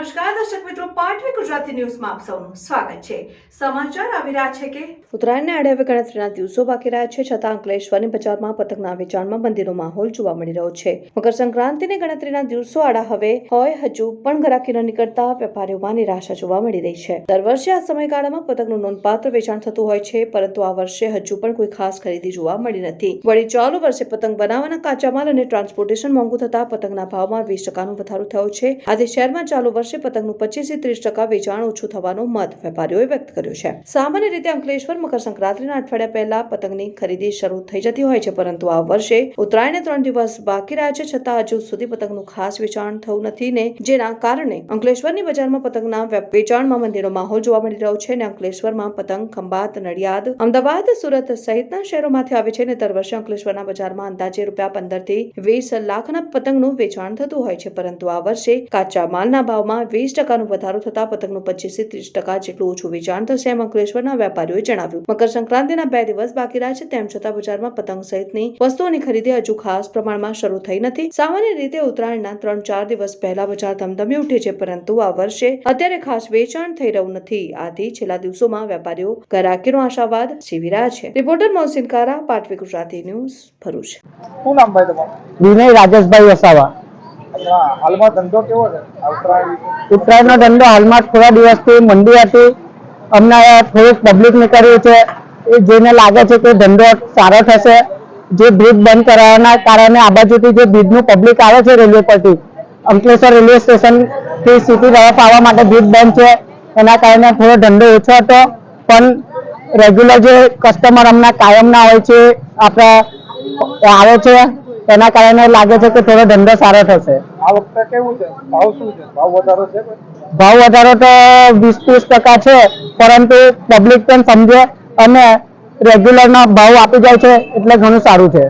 નમસ્કાર, દર્શક મિત્રો, પાટવી ગુજરાતી ન્યૂઝમાં આપ સૌનું સ્વાગત છે. સમાચાર આવી રહ્યા છે કે ઉત્તરાયણને આડે હવે ગણતરીના દિવસો બાકી રહ્યા છે, છતાં અંકલેશ્વરની બજારમાં પતંગના વેચાણમાં મંદીનો માહોલ જોવા મળી રહ્યો છે. મકર સંક્રાંતિની ગણતરીના દિવસો આડા હવે હોય, હજુ પણ ઘરાકી ન નીકળતા વેપારીઓમાં નિરાશા જોવા મળી રહી છે. દર વર્ષે આ સમયગાળામાં પતંગનું નોંધપાત્ર વેચાણ થતું હોય છે, પરંતુ આ વર્ષે હજુ પણ કોઈ ખાસ ખરીદી જોવા મળી નથી. વળી ચાલુ વર્ષે પતંગ બનાવવાના કાચા માલ અને ટ્રાન્સપોર્ટેશન મોંઘું થતા પતંગના ભાવમાં વીસ ટકાનો વધારો થયો છે. આજે શહેરમાં ચાલુ વર્ષે પતંગનું પચીસથી ત્રીસ ટકા વેચાણ ઓછું થવાનો મત વેપારીઓએ વ્યક્ત કર્યો છે. સામાન્ય રીતે અંકલેશ્વર મકર સંક્રાંતિના અઠવાડિયા પહેલા પતંગની ખરીદી શરૂ થઈ જતી હોય છે, પરંતુ આ વર્ષે ઉત્તરાયણને ત્રણ દિવસ બાકી રહ્યા છે, છતાં હજુ સુધી પતંગનું ખાસ વેચાણ થયું નથી ને જેના કારણે અંકલેશ્વરની બજારમાં પતંગના વેચાણમાં મંદિરનો માહોલ જોવા મળી રહ્યો છે અને અંકલેશ્વરમાં પતંગ, ખંભાત, નડિયાદ, અમદાવાદ, સુરત સહિતના શહેરોમાંથી આવે છે અને દર વર્ષે અંકલેશ્વરના બજારમાં અંદાજે રૂપિયા પંદરથી વીસ લાખના પતંગનું વેચાણ થતું હોય છે, પરંતુ આ વર્ષે કાચા માલના ભાવમાં વીસ ટકાનો વધારો થતા પતંગનું પચીસથી ત્રીસ ટકા જેટલું ઓછું વેચાણ થશે એમ અંકલેશ્વરના વેપારીઓએ જણાવ્યું. મકર સંક્રાંતિના બે દિવસ બાકી રહ્યા છે તેમ છતાં બજારમાં પતંગ સહિતની વસ્તુઓની ખરીદી હજુ ખાસ પ્રમાણમાં શરૂ થઈ નથી. સામાન્ય રીતે ઉત્તરાયણના ત્રણ ચાર દિવસ પહેલા બજાર ધમધમી ઉઠે છે પરંતુ આ વર્ષે અત્યારે ખાસ વેચાણ થઈ રહ્યું નથી. આથી છેલ્લા દિવસોમાં વેપારીઓ ગ્રાહકીનો આશાવાદ સેવી રહ્યા છે. રિપોર્ટર મોહસિન કારા પાટવી ગુજરાતી ન્યૂઝ ભરૂચ. શું નામ ભાઈ તમારું? વિનય રાજેશભાઈ વસાવા. હાલમાં ધંધો? ઉત્તરાયણનો ધંધો હાલમાં થોડા દિવસથી મંદી હતી. અમને થોડુંક પબ્લિક નીકળ્યું છે. એ જેને લાગે છે કે ધંધો સારો થશે. જે બ્રિજ બંધ કરાવવાના કારણે આ બાજુથી જે બ્રિજનું પબ્લિક આવે છે રેલવે પરથી, અંકલેશ્વર રેલવે સ્ટેશનથી સિટી તરફ આવવા માટે બ્રિજ બંધ છે. એના કારણે થોડો ધંધો ઓછો હતો. પણ રેગ્યુલર જે કસ્ટમર હમણાં કાયમના હોય છે, આપણા, આવે છે. એના કારણે લાગે છે કે થોડો ધંધો સારો થશે. આ વખતે કેવું છે? ભાવ શું છે? ભાવ વધારો છે ભાવ વધારો તો વીસ ત્રીસ ટકા છે પરંતુ પબ્લિક પણ સમજે અને રેગ્યુલર ના ભાવ આપી જાય છે એટલે ઘણું સારું છે.